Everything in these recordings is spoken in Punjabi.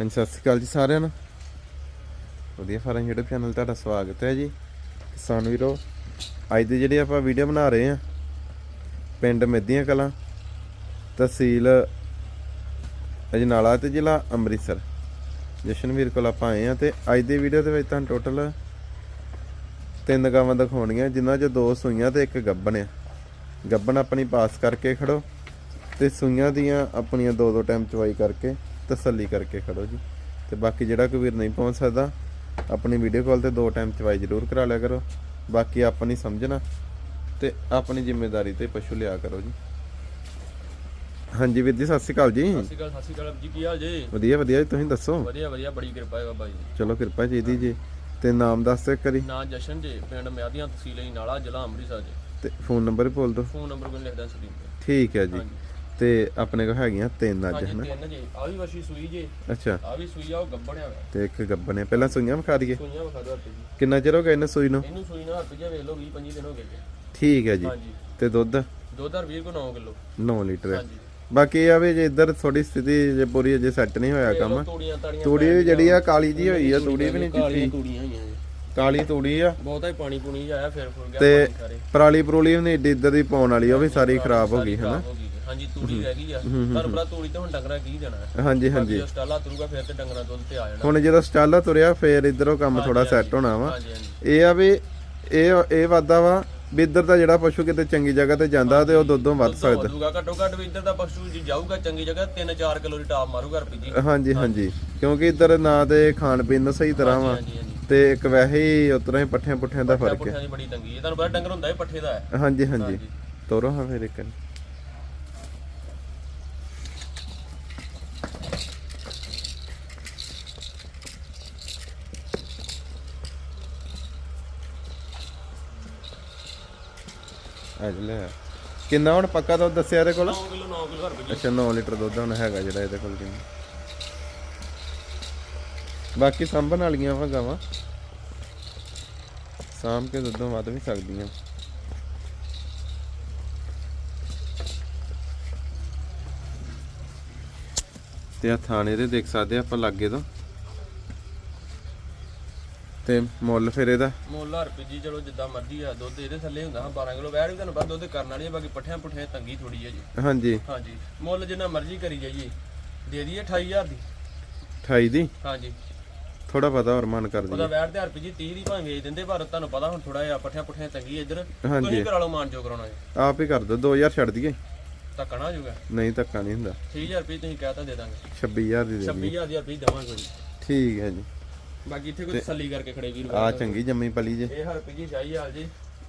ਹਾਂਜੀ, ਸਤਿ ਸ਼੍ਰੀ ਅਕਾਲ ਜੀ ਸਾਰਿਆਂ ਨੂੰ। ਵਧੀਆ ਫਾਰਮ YouTube ਚੈਨਲ ਤੁਹਾਡਾ ਸਵਾਗਤ ਹੈ ਜੀ। ਕਿਸਾਨ ਵੀਰੋ, ਅੱਜ ਦੀ ਜਿਹੜੀ ਆਪਾਂ ਵੀਡੀਓ ਬਣਾ ਰਹੇ ਹਾਂ, ਪਿੰਡ ਮਹਿਦੀਆਂ ਕਲਾਂ, ਤਹਿਸੀਲ ਅਜਨਾਲਾ ਤੇ ਜ਼ਿਲ੍ਹਾ ਅੰਮ੍ਰਿਤਸਰ। ਜਸ਼ਨਵੀਰ ਕੋਲ ਆਪਾਂ ਆਏ ਹਾਂ ਤੇ ਅੱਜ ਦੀ ਵੀਡੀਓ ਦੇ ਵਿੱਚ ਤੁਹਾਨੂੰ ਟੋਟਲ ਤਿੰਨ ਗਾਵਾਂ ਦਿਖਾਉਣੀਆਂ, ਜਿਨ੍ਹਾਂ 'ਚ ਦੋ ਸੂਈਆਂ ਤੇ ਇੱਕ ਗੱਬਣ ਆ। ਗੱਬਣ ਆਪਣੀ ਪਾਸ ਕਰਕੇ ਖੜੋ ਤੇ ਸੂਈਆਂ ਦੀਆਂ ਆਪਣੀਆਂ ਦੋ ਦੋ ਟਾਈਮ ਚਵਾਈ ਕਰਕੇ ਤਸੱਲੀ ਕਰਕੇ ਖੜੋ ਜੀ। ਤੇ ਬਾਕੀ ਜਿਹੜਾ ਕੋਈ ਵੀਰ ਨਹੀਂ ਪਹੁੰਚ ਸਕਦਾ ਆਪਣੀ ਵੀਡੀਓ ਕਾਲ ਤੇ ਦੋ ਟਾਈਮ ਚਵਾਈ ਜ਼ਰੂਰ ਕਰਾ ਲਿਆ ਕਰੋ। ਬਾਕੀ ਆਪਣੀ ਸਮਝਣਾ ਤੇ ਆਪਣੀ ਜ਼ਿੰਮੇਵਾਰੀ ਤੇ ਪਸ਼ੂ ਲਿਆ ਕਰੋ ਜੀ। ਹਾਂਜੀ ਵੀਰ ਜੀ ਸਤਿ ਸ਼੍ਰੀ ਅਕਾਲ ਜੀ। ਸਤਿ ਸ਼੍ਰੀ ਅਕਾਲ ਸਤਿ ਸ਼੍ਰੀ ਅਕਾਲ ਜੀ ਕੀ ਹਾਲ ਜੀ? ਵਧੀਆ ਵਧੀਆ ਜੀ ਤੁਸੀਂ ਦੱਸੋ? ਵਧੀਆ ਵਧੀਆ ਬੜੀ ਕਿਰਪਾ ਹੈ ਬਾਬਾ ਜੀ ਦੀ। ਚਲੋ ਕਿਰਪਾ ਚਾਹੀਦੀ ਜੀ। ਤੇ ਨਾਮ ਦੱਸ ਦਿਓ ਇੱਕ ਵਾਰੀ। ਨਾਂ ਜਸ਼ਨ ਜੀ ਪਿੰਡ ਮਿਆਦੀਆਂ ਤਹਿਸੀਲ ਨਾਲਾ ਜ਼ਿਲ੍ਹਾ ਅੰਮ੍ਰਿਤਸਰ ਜੀ। ਤੇ ਫੋਨ ਨੰਬਰ ਬੋਲ ਦਿਓ। ਫੋਨ ਨੰਬਰ ਕੋਈ ਲਿਖਦਾ ਸਕਰੀਨ ਤੇ। ਠੀਕ ਹੈ ਜੀ। ਤੇ ਆਪਣੇ ਕੋਲ ਹੈਗੀਆਂ ਤਿੰਨ ਅੱਜ ਹਨਾ? ਤਿੰਨ ਜੀ। ਆ ਵੀ ਵਸ਼ੀ ਸੂਈ ਜੀ। ਅੱਛਾ। ਆ ਵੀ ਸੂਈ ਆ ਉਹ ਗੱਬਣਿਆ ਹੋਇਆ ਤੇ ਇੱਕ ਗੱਬਨ ਹੈ ਪਹਿਲਾਂ ਸੂਈਆਂ ਵਿਖਾ ਦਈਏ? ਸੂਈਆਂ ਵਿਖਾ ਦਿਓ ਹੱਥ ਜੀ। ਕਿੰਨਾ ਚਿਰ ਹੋ ਗਿਆ ਇਹਨੂੰ ਸੂਈ ਨੂੰ? ਇਹਨੂੰ ਸੂਈ ਨਾਲ ਹੱਥ ਵੇਖ ਲਓ 20 25 ਦਿਨ ਹੋ ਗਏ ਜੀ। ਠੀਕ ਹੈ ਜੀ। ਹਾਂਜੀ। ਤੇ ਦੁੱਧ? ਦੁੱਧ ਹਰ 20 ਕੋ 9 ਕਿਲੋ। 9 ਲੀਟਰ। ਹੈ ਹਾਂਜੀ। ਬਾਕੀ ਇਹ ਆ ਵੀ ਜੇ ਇੱਧਰ ਥੋੜੀ ਸਥਿਤੀ ਜੇ ਪੂਰੀ ਅਜੇ ਸੈੱਟ ਨਹੀਂ ਹੋਇਆ ਕੰਮ। ਤੂੜੀ ਵੀ ਜਿਹੜੀ ਆ ਕਾਲੀ ਜੀ ਹੋਈ ਆ ਤੂੜੀ ਵੀ ਨਹੀਂ ਚਿੱਟੀ ਤੂੜੀਆਂ ਹੋਈਆਂ ਕਾਲੀ ਤੂੜੀ ਆ। ਬਹੁਤਾ ਹੀ ਪਾਣੀ ਪੂਣੀ ਆਇਆ ਫਿਰ ਫੁੱਲ ਗਿਆ ਤੇ ਪਰਾਲੀ ਪਰੂਲੀ ਏਡੀ ਇੱਧਰ ਦੀ ਪਾਉਣ ਵਾਲੀ ਉਹ ਵੀ ਸਾਰੀ ਖਰਾਬ ਹੋ ਗਈ ਹਨਾ। ਹਾਂਜੀ ਤੂੜੀ ਰਹਿ ਗਈ ਆ। ਤੁਹਾਨੂੰ ਪਤਾ ਤੂੜੀ ਤੇ ਹੁਣ ਡੰਗਰਾਂ ਕੀ ਜਾਣਾ ਹੈ। ਹਾਂਜੀ ਹਾਂਜੀ। ਜੇ ਸਟਾਲਾ ਤੁਰੂਗਾ ਫਿਰ ਤੇ ਡੰਗਰਾਂ ਦੁੱਧ ਤੇ ਆ ਜਾਣਾ। ਹੁਣ ਜਦੋਂ ਸਟਾਲਾ ਤੁਰਿਆ ਫੇਰ ਇੱਧਰੋਂ ਕੰਮ ਥੋੜਾ ਸੈੱਟ ਹੋਣਾ ਵਾ। ਹਾਂਜੀ ਹਾਂਜੀ। ਇਹ ਆ ਵੀ ਇਹ ਇਹ ਵਾਦਾ ਵਾ ਵੀ ਇੱਧਰ ਦਾ ਜਿਹੜਾ ਪਸ਼ੂ ਕਿਤੇ ਚੰਗੀ ਜਗ੍ਹਾ ਤੇ ਜਾਂਦਾ ਤੇ ਉਹ ਦੁੱਧੋਂ ਵੱਧ ਦੁੱਧ ਸਕਦਾ। ਵਧੂਗਾ। ਘੱਟੋ ਘੱਟ ਵੀ ਇੱਧਰ ਦਾ ਪਸ਼ੂ ਜੀ ਜਾਊਗਾ ਚੰਗੀ ਜਗ੍ਹਾ 3-4 ਕਿਲੋ ਦੀ ਟਾਪ ਮਾਰੂਗਾ ਰੁਪਏ ਜੀ ਹਾਂਜੀ ਹਾਂਜੀ। ਕਿਉਂਕਿ ਇੱਧਰ ਨਾ ਤੇ ਖਾਣ ਪੀਣ ਦਾ ਸਹੀ ਤਰ੍ਹਾਂ ਵਾ ਹਾਂਜੀ ਹਾਂਜੀ। ਤੇ ਇੱਕ ਵੈਸੇ ਹੀ ਉਤਰਾ ਹੀ ਪੱਠਿਆਂ ਪੁੱਠਿਆਂ ਦਾ ਫ਼ਰਕ ਹੈ। ਪੁੱਠਿਆਂ ਦੀ ਬੜੀ ਤੰਗੀ ਹੈ। ਤੁਹਾਨੂੰ ਪਤਾ ਡੰਗਰ ਹੁੰਦਾ ਹੀ ਪੱਠੇ ਦਾ ਹੈ। ਹਾਂਜੀ ਹਾਂਜੀ। ਤੋਰੋ ਹਾਂ ਫੇਰ ਇੱਕ ਅੱਜ ਲੈ ਆ। ਕਿੰਨਾ ਹੁਣ ਪੱਕਾ ਦੁੱਧ ਦੱਸਿਆ ਇਹਦੇ ਕੋਲ? 9 ਕਿਲੋ 9 ਕਿਲੋ ਰੁਪਏ ਅੱਛਾ 9 ਲੀਟਰ ਦੁੱਧ ਹੁਣ ਹੈਗਾ ਜਿਹੜਾ ਇਹਦੇ ਕੋਲ ਕਿੰਨਾ ਬਾਕੀ ਸੰਭਣ ਵਾਲੀਆਂ ਵਾ ਗਾਵਾਂ। ਸਾਂਭ ਕੇ ਦੁੱਧੋਂ ਵੱਧ ਵੀ ਸਕਦੀਆਂ। ਤੇ ਆ ਥਾਣੇ ਦੇ ਦੇਖ ਸਕਦੇ ਆਪਾਂ ਲਾਗੇ ਤੋਂ। ਤੇ ਮੁੱਲ ਫਿਰ ਇਹਦਾ? ਮੁੱਲ ਰੁਪਏ ਜੀ ਚਲੋ ਜਿੱਦਾਂ ਮਰਜ਼ੀ ਆ ਦੁੱਧ ਇਹਦੇ ਥੱਲੇ ਹੁੰਦਾ ਹਾਂ 12 ਕਿਲੋ ਵੈੜ ਵੀ ਤੁਹਾਨੂੰ ਪਤਾ ਦੁੱਧ ਕਰਨ ਵਾਲੀ ਹੈ ਬਾਕੀ ਪੱਠਿਆਂ ਪੁੱਠਿਆਂ ਦੀ ਤੰਗੀ ਥੋੜੀ ਹੈ ਜੀ। ਹਾਂਜੀ। ਹਾਂਜੀ ਮੁੱਲ ਜਿੰਨਾ ਮਰਜ਼ੀ ਕਰੀ ਜਾਈਏ ਦੇ ਦਈਏ 28000 ਦੀ। 28 ਦੀ? ਹਾਂਜੀ। ਥੋੜਾ ਪਤਾ ਹੋਰ ਮਨ ਕਰ ਉਹਦਾ ਦੀ ਵੈੜ ਤੇ ਰੁਪਏ ਜੀ 30 ਦੀ ਭਾਵੇਂ ਵੇਚ ਦਿੰਦੇ ਪਰ ਤੁਹਾਨੂੰ ਪਤਾ ਹੁਣ ਥੋੜਾ ਜਿਹਾ ਪੱਠਿਆਂ ਪੁੱਠਿਆਂ ਤੰਗੀ ਹੈ ਇੱਧਰ। ਹਾਂਜੀ। ਤੁਸੀਂ ਕਰਾ ਲਓ ਮਾਨ ਜੋ ਕਰਾਉਣਾ ਹੈ ਆਪ ਹੀ ਕਰ ਦੋ 2000 ਛੱਡ ਦਈਏ। ਤਾਂ ਕਣਾ ਜੂਗਾ ਨਹੀਂ ਧੱਕਾ ਨਹੀਂ ਹੁੰਦਾ। 3000 ਰੁਪਏ ਤੁਸੀਂ ਕਹਿ ਤਾਂ ਦੇ ਦਾਂਗੇ। 26000 ਦੀ ਦੇ ਦਈਏ। 26000 ਦੀ ਰੁਪਏ ਦੇਵਾਂਗੇ। ਜੀ ਠੀਕ ਹੈ ਜੀ। ਬਾਕੀ ਇੱਥੇ ਕੋਈ ਤਸੱਲੀ ਕਰਕੇ ਖੜੇ ਵੀਰ ਆ ਚੰਗੀ ਜੰਮੀ ਪਲੀ ਜੇ। ਇਹ ਹਰ ਜੀ ਜਾਈ ਹਾਲ ਜੀ।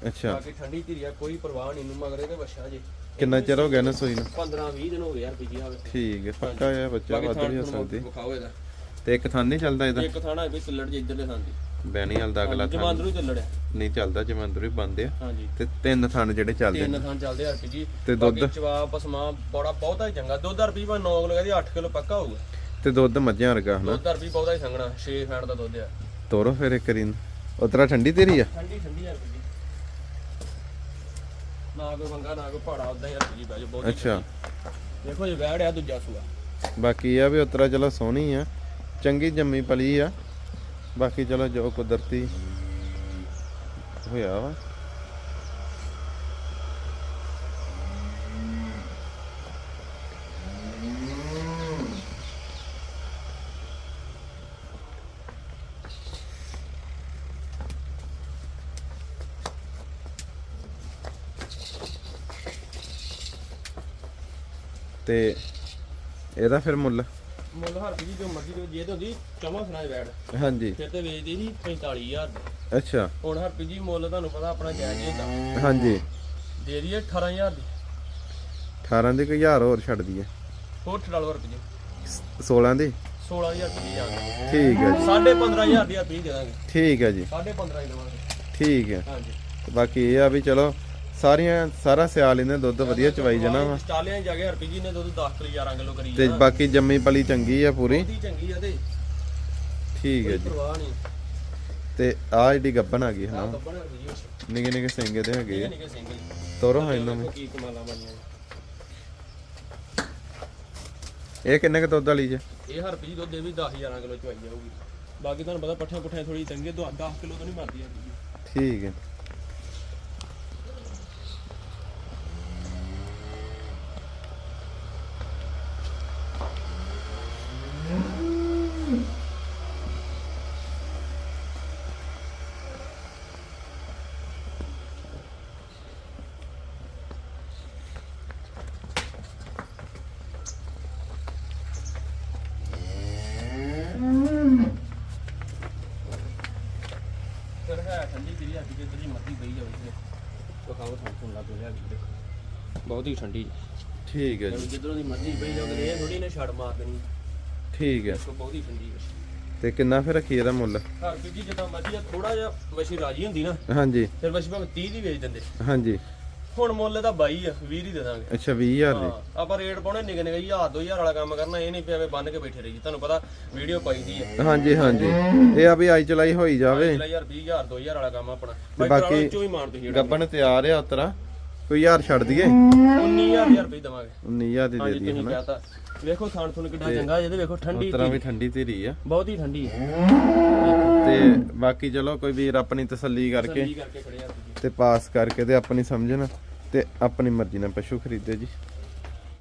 ਅੱਛਾ। ਬਾਕੀ ਠੰਡੀ ਧੀਰੀਆ ਕੋਈ ਪਰਵਾਹ ਨਹੀਂ ਨੂੰ ਮਗਰੇ ਤੇ ਬੱਚਾ ਜੀ। ਕਿੰਨਾ ਚਿਰ ਹੋ ਗਿਆ ਨਾ ਸੂਈ ਨੂੰ? 15 20 ਦਿਨ ਹੋ ਗਏ ਯਾਰ ਪੀਜੀ ਹਾਵੇ ਠੀਕ ਹੈ ਪੱਕਾ ਹੋਇਆ ਬੱਚਾ ਵੱਧ ਹੋ ਤੁਹਾਨੂੰ ਸਕਦੀ ਵਿਖਾਓ ਇਹਦਾ। ਤੇ ਇੱਕ ਥਾਂ ਨਹੀਂ ਚੱਲਦਾ ਇਹਦਾ? ਇੱਕ ਥਾਣਾ ਵੀ ਸਿੱਲੜ ਜੇ ਇੱਧਰਲੇ ਥਾਂ ਦੀ। ਬੈਣੀ ਵਾਲ ਦਾ ਅਗਲਾ ਥਾਂ ਜਮਾਂਦਰੂ ਹੀ ਚੱਲੜਿਆ ਨਹੀਂ ਚੱਲਦਾ ਜਮੰਦਰ ਬੰਦ ਆ। ਹਾਂਜੀ। ਤੇ ਤਿੰਨ ਥਾਂ ਜਿਹੜੇ ਚੱਲਦੇ ਤਿੰਨ ਥਾਂ ਚੱਲਦੇ ਹਰ ਜੀ। ਤੇ ਦੁੱਧ? ਚਵਾ ਪਸਮਾ ਬੜਾ ਬਹੁਤਾ ਹੀ ਚੰਗਾ। ਦੁੱਧ ਭਾਵੇਂ 9 ਕਿਲੋ ਕਹਿੰਦੀ 8 ਕਿਲੋ ਪੱਕਾ ਹੋਊਗਾ। ਤੇ ਦੁੱਧ ਮੱਝਾਂ ਵਰਗਾ ਹਨਾ? ਦੁੱਧ ਰੁਪਏ ਬਹੁਤਾ ਹੀ ਸੰਗਣਾ 6 ਫੈਂਟ ਦਾ ਦੁੱਧ ਆ। ਤੋਰੋ ਫਿਰ ਇੱਕ ਰੀਨ। ਉਤਰਾ ਠੰਡੀ ਤੇਰੀ ਆ? ਠੰਡੀ ਠੰਡੀ ਹਰ ਜੀ। ਨਾ ਕੋਈ ਵੰਗਾ ਨਾ ਕੋਈ ਪਹਾੜਾ ਉਦਾਂ ਹੀ ਹਰ ਜੀ ਬਹਿ ਜਾ ਬਹੁਤ ਅੱਛਾ। ਦੇਖੋ ਜੇ ਵੈੜ ਆ ਦੂਜਾ ਸੂਆ। ਬਾਕੀ ਇਹ ਆ ਵੀ ਉਤਰਾ ਚਲੋ ਸੋਹਣੀ ਆ। ਚੰਗੀ ਜੰਮੀ ਪਲੀ ਆ। ਬਾਕੀ ਚਲੋ ਜੋ ਕੁਦਰਤੀ ਹੋਇਆ ਵਾ। ਤੇ ਇਹਦਾ ਫਿਰ ਮੁੱਲ? ਮੁੱਲ ਹਰ ਜੀ ਜੋ ਮਰਜ਼ੀ ਦੇ ਜੇ ਤੇ ਹੁੰਦੀ ਚਮਾ ਸੁਣਾ ਵੈੜ ਹਾਂਜੀ। ਫਿਰ ਤੇ ਵੇਚਦੀ ਸੀ 45000 ਦੀ। ਅੱਛਾ। ਹੁਣ ਹਰ ਜੀ ਮੁੱਲ ਤੁਹਾਨੂੰ ਪਤਾ ਆਪਣਾ ਜਾਇਜ਼ ਹੁੰਦਾ ਹਾਂਜੀ। ਦੇ ਦਈਏ 18000 ਦੀ। 18 ਦੀ ਹੋਰ ਛੱਡ ਦਈਏ। ਹੋਰ ਠੜਾ ਲਓ ਰੁਪਏ 16 ਦੀ? 16000 ਰੁਪਏ ਜਾਣਗੇ ਠੀਕ ਹੈ ਜੀ। ਸਾਢੇ 15000 ਦੀ ਰੁਪਏ ਦੇ ਦਾਂਗੇ। ਠੀਕ ਹੈ ਜੀ। ਸਾਢੇ 15 ਹੀ ਦੇਵਾਂਗੇ। ਠੀਕ ਹੈ। ਹਾਂਜੀ। ਬਾਕੀ ਇਹ ਆ ਵੀ ਚਲੋ ਸਾਰੀਆਂ ਸਾਰਾ ਸਿਆਲ ਇਹਨੇ ਦੁੱਧ ਵਧੀਆ ਚਵਾਈ ਜਾਣਾ ਵਾ। ਸਟਾਲਿਆਂ ਜਾ ਕੇ ਹਰ ਜੀ ਨੇ ਦੁੱਧ 10 ਕਿਲੋ 11 ਕਿਲੋ ਕਰੀ ਤੇ ਜਾਣਾ। ਬਾਕੀ ਜੰਮੀ ਪਲੀ ਚੰਗੀ ਆ ਪੂਰੀ। ਬਹੁਤੀ ਚੰਗੀ ਆ ਤੇ। ਠੀਕ ਹੈ ਕੋਈ ਜੀ। ਪਰਵਾਹ ਨਹੀਂ। ਤੇ ਆ ਜਿਹੜੀ ਗੱਬਨ ਆ ਗਈ ਆ ਹਨਾ ਗੱਬਣ ਹਰ ਜੀ। ਉਸ ਨਿੱਕੇ ਨਿੱਕੇ ਸਿੰਗੇ ਦੇ ਹੈਗੇ ਆ। ਨਹੀਂ ਕਿ ਸਿੰਗਲ ਤੋਰੋ ਹਾਂ ਇਹਨਾਂ ਨੂੰ। ਕੀ ਕਮਾਲਾ ਬਣੀਆਂ ਇਹ ਕਿੰਨੇ ਕ ਦੁੱਧ ਵਾਲੀ ਜੇ? ਇਹ ਹਰ ਪੀ ਦੁੱਧ ਦੇ ਵੀ 10 11 ਕਿਲੋ ਚਵਾਈ ਜਾਊਗੀ। ਬਾਕੀ ਤੁਹਾਨੂੰ ਪਤਾ ਪੱਠਿਆਂ ਪੁੱਠਿਆਂ ਥੋੜੀ ਚੰਗੇ ਤੋਂ 10 ਕਿਲੋ ਤੋਂ ਨਹੀਂ ਮਰਦੀ ਆ ਠੀਕ ਹੈ। ਬਹੁਤ ਹੀ ਠੰਡੀ। ਠੀਕ ਹੈ ਜੀ। ਜਿੱਧਰੋਂ ਦੀ ਮਰਜ਼ੀ ਪਈ ਜਾਵੇ ਇਹ ਥੋੜੀ ਨੇ ਛੜ ਮਾਰ ਦੇਣੀ। ਠੀਕ ਹੈ। ਦੇਖੋ ਬਹੁਤ ਠੰਡੀ ਤੇ ਕਿੰਨਾ ਫਿਰ ਰੱਖੀ ਇਹਦਾ ਮੁੱਲ? ਹਰ ਜੀ ਜਿੱਦਾਂ ਮਰਜ਼ੀ ਆ ਥੋੜਾ ਜਿਹਾ ਵਸ਼ੀ ਰਾਜੀ ਹੁੰਦੀ ਨਾ ਹਾਂਜੀ। ਫਿਰ ਵਸ਼ੀ ਭਾਵੇਂ 30 ਦੀ ਵੇਚ ਦਿੰਦੇ। ਹਾਂਜੀ। ਹੁਣ ਮੁੱਲ ਦਾ 22 ਆ 20 ਹੀ ਦੇ ਦਾਂਗੇ। ਅੱਛਾ 20000 ਦੀ। ਆਪਾਂ ਰੇਟ ਪਾਉਣੇ ਨਿਕ ਨਿਕ ਜੀ ਹਜ਼ਾਰ 2000 ਵਾਲਾ ਕੰਮ ਕਰਨਾ ਇਹ ਨਹੀਂ ਪਿਆ ਐਵੇਂ ਬੰਨ ਕੇ ਬੈਠੇ ਰਹੀ ਤੁਹਾਨੂੰ ਪਤਾ ਵੀਡੀਓ ਪਾਈ ਦੀ ਹੈ ਹਾਂਜੀ ਹਾਂਜੀ। ਇਹ ਆ ਵੀ ਆਈ ਚਲਾਈ ਹੋਈ ਜਾਵੇ। ਚਲਾ ਯਾਰ 20000 2000 ਵਾਲਾ ਕੰਮ ਆਪਣਾ। ਤੇ ਬਾਕੀ ਬਾਕੀ ਚੋਂ ਹੀ ਮਾਰ ਤੁਸੀਂ ਗੱਬਨ ਤਿਆਰ ਆ ਉਤਰਾ। ਕੋਈ ਯਾਰ ਛੱਡ ਦਈਏ? 19000 ਰੁਪਏ ਦਵਾਂਗੇ। 19000 ਦੀ ਦੇ ਹਾਂਜੀ ਦਈਏ ਤੁਸੀਂ ਕਹਤਾ। ਵੇਖੋ ਥਾਣ ਥੁਣ ਕਿੱਡਾ ਚੰਗਾ ਜਿਹਦੇ ਵੇਖੋ ਠੰਡੀ ਉਤਰਾ ਵੀ ਠੰਡੀ ਧੀਰੀ ਆ। ਬਹੁਤ ਹੀ ਠੰਡੀ ਹੈ। ਤੇ ਬਾਕੀ ਚਲੋ ਕੋਈ ਵੀਰ ਆਪਣੀ ਤਸੱਲੀ ਕਰਕੇ ਤੇ ਪਾਸ ਕਰਕੇ ਤੇ ਆਪਣੀ ਸਮਝਣ ਤੇ ਆਪਣੀ ਮਰਜ਼ੀ ਨਾਲ ਪਸ਼ੂ ਖਰੀਦੇ ਜੀ।